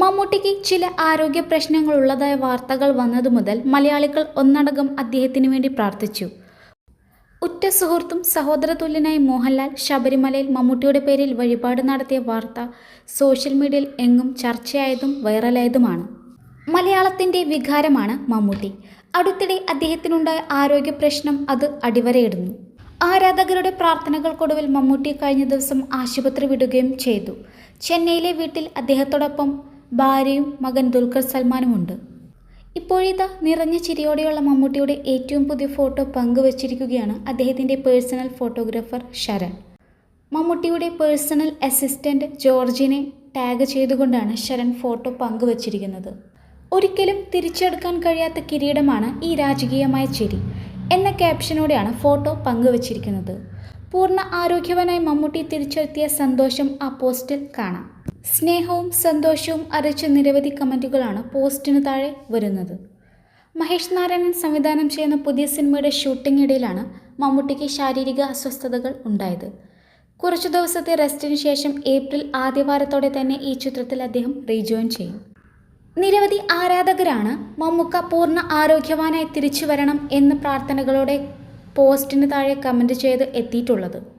മമ്മൂട്ടിക്ക് ചില ആരോഗ്യ പ്രശ്നങ്ങളുള്ളതായ വാർത്തകൾ വന്നതു മുതൽ മലയാളികൾ ഒന്നടങ്കം അദ്ദേഹത്തിന് വേണ്ടി പ്രാർത്ഥിച്ചു. ഉറ്റ സുഹൃത്തും സഹോദരതുല്യനായ മോഹൻലാൽ ശബരിമലയിൽ മമ്മൂട്ടിയുടെ പേരിൽ വഴിപാട് നടത്തിയ വാർത്ത സോഷ്യൽ മീഡിയയിൽ എങ്ങും ചർച്ചയായതും വൈറലായതുമാണ്. മലയാളത്തിന്റെ വികാരമാണ് മമ്മൂട്ടി. അടുത്തിടെ അദ്ദേഹത്തിനുണ്ടായ ആരോഗ്യ പ്രശ്നം അത് അടിവരയിടുന്നു. ആരാധകരുടെ പ്രാർത്ഥനകൾക്കൊടുവിൽ മമ്മൂട്ടി കഴിഞ്ഞ ദിവസം ആശുപത്രി വിടുകയും ചെയ്തു. ചെന്നൈയിലെ വീട്ടിൽ അദ്ദേഹത്തോടൊപ്പം ഭാര്യയും മകൻ ദുൽഖർ സൽമാനും ഉണ്ട് ഇപ്പോഴിതാ നിറഞ്ഞ ചിരിയോടെയുള്ള മമ്മൂട്ടിയുടെ ഏറ്റവും പുതിയ ഫോട്ടോ പങ്കുവച്ചിരിക്കുകയാണ് അദ്ദേഹത്തിന്റെ പേഴ്സണൽ ഫോട്ടോഗ്രാഫർ ശരൺ. മമ്മൂട്ടിയുടെ പേഴ്സണൽ അസിസ്റ്റന്റ് ജോർജിനെ ടാഗ് ചെയ്തുകൊണ്ടാണ് ശരൺ ഫോട്ടോ പങ്കുവച്ചിരിക്കുന്നത്. ഒരിക്കലും തിരിച്ചെടുക്കാൻ കഴിയാത്ത കിരീടമാണ് ഈ രാജകീയമായ ചിരി എന്ന ക്യാപ്ഷനോടെയാണ് ഫോട്ടോ പങ്കുവച്ചിരിക്കുന്നത്. പൂർണ ആരോഗ്യവാനായി മമ്മൂട്ടി തിരിച്ചെത്തിയ സന്തോഷം ആ പോസ്റ്റിൽ കാണാം. സ്നേഹവും സന്തോഷവും അരച്ച നിരവധി കമന്റുകളാണ് പോസ്റ്റിന് താഴെ വരുന്നത്. മഹേഷ് നാരായണൻ സംവിധാനം ചെയ്യുന്ന പുതിയ സിനിമയുടെ ഷൂട്ടിംഗ് ഇടയിലാണ് മമ്മൂട്ടിക്ക് ശാരീരിക അസ്വസ്ഥതകൾ ഉണ്ടായത്. കുറച്ചു ദിവസത്തെ റെസ്റ്റിന് ശേഷം ഏപ്രിൽ ആദ്യവാരത്തോടെ തന്നെ ഈ ചിത്രത്തിൽ അദ്ദേഹം റീജോയിൻ ചെയ്യും. നിരവധി ആരാധകരാണ് മമ്മൂക്ക പൂർണ ആരോഗ്യവാനായി തിരിച്ചു വരണം എന്ന പ്രാർത്ഥനകളോടെ പോസ്റ്റിന് താഴെ കമന്റ് ചെയ്ത് എത്തിയിട്ടുള്ളത്.